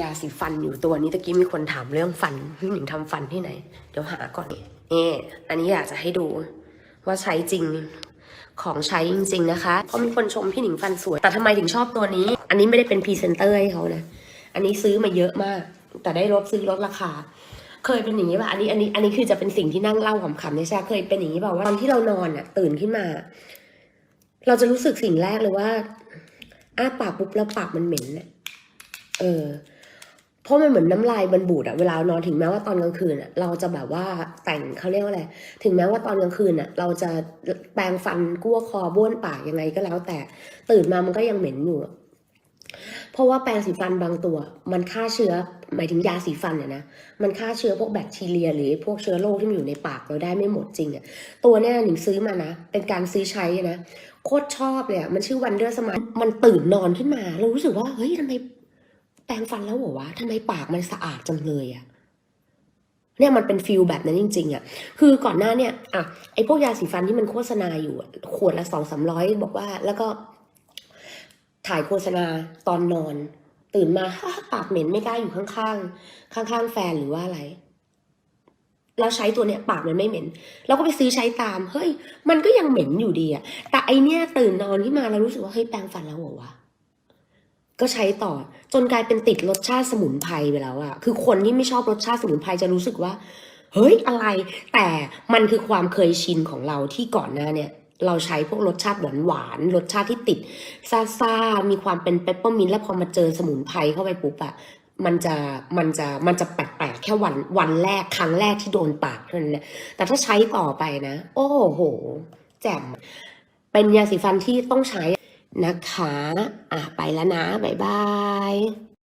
ยาสีฟันอยู่ตัวนี้ตะกี้มีคนถามเรื่องฟันพี่หนิงทำฟันที่ไหน เดี๋ยวหาก่อนนี่อันนี้อยากจะให้ดูว่าใช้จริงของใช้จริง ๆ นะคะ เพราะมีคนชมพี่หนิงฟันสวย แต่ทำไมถึงชอบตัวนี้ อันนี้ไม่ได้เป็นพรีเซนเตอร์ให้เขานะ อันนี้ซื้อมาเยอะมาก แต่ได้ลดซื้อลดราคา เคยเป็นอย่างนี้ป่ะ อันนี้ อันนี้ อันนี้คือจะเป็นสิ่งที่นั่งเล่าขำๆเนี่ยใช่เคยเป็นอย่างนี้ป่ะว่าตอนที่เรานอนอะ ตื่นขึ้นมา เราจะรู้สึกสิ่งแรกเลยว่า อ้าปากปุ๊บแล้วปากมันเหม็นเนี่ยเออ เพราะมันเหมือนน้ำลายมันบูดอะเวลานอนถึงแม้ว่าตอนกลางคืนอะเราจะแบบว่าแต่งเขาเรียกว่าอะไรถึงแม้ว่าตอนกลางคืนอะเราจะแปรงฟันกั้วคอบ้วนปากยังไงก็แล้วแต่ ตื่นมามันก็ยังเหม็นอยู่เพราะว่าแปรงสีฟันบางตัว มันฆ่าเชื้อหมายถึงยาสีฟันอะนะมันฆ่าเชื้อพวกแบคทีเรีย หรือพวกเชื้อโรคที่มันอยู่ในปากเราได้ไม่หมดจริงอะตัวเนี้ยหนิงซื้อมานะ เป็นการซื้อใช้นะโคตรชอบเลยอะมันชื่อวันเดอร์สมาร์มันตื่นนอนขึ้นมา เรารู้สึกว่าเฮ้ยทำไม แปรงฟันแล้วเหรอวะทำไมปากมันสะอาดจังเลยอะเนี่ยมันเป็นฟิลแบบนั้นจริง ๆอะคือก่อนหน้าเนี่ยอะไอพวกยาสีฟันที่มันโฆษณาอยู่ขวดละสองสามร้อยบอกว่า แล้วก็ถ่ายโฆษณาตอนนอน ตื่นมาปากเหม็นไม่กล้าอยู่ข้างๆข้างๆแฟนหรือว่าอะไรเราใช้ตัวเนี้ยปากมันไม่เหม็นเราก็ไปซื้อใช้ตามเฮ้ย มันก็ยังเหม็นอยู่ดีอะแต่ไอเนี้ยตื่นนอนขึ้นมาเรารู้สึกว่าเฮ้ยแปรงฟันแล้วเหรอวะ ก็ใช้ต่อจนกลายเป็นติดรสชาติสมุนไพรไปแล้วอะคือคนที่ไม่ชอบรสชาติสมุนไพรจะรู้สึกว่า เฮ้ยอะไร แต่มันคือความเคยชินของเราที่ก่อนหน้าเนี่ย เราใช้พวกรสชาติหวานหวานรสชาติที่ติดซาซามีความเป็นเปปเปอร์มินแล้วพอมาเจอสมุนไพรเข้าไปปุ๊บอะมันจะมันจะมันจะแปลกๆแค่วันวันแรกครั้งแรกที่โดนปากเท่านั้นแหละแต่ถ้าใช้ต่อไปนะ โอ้โห แจ่มเป็นยาสีฟันที่ต้องใช้ นะคะ อะไปแล้วนะ บ๊ายบาย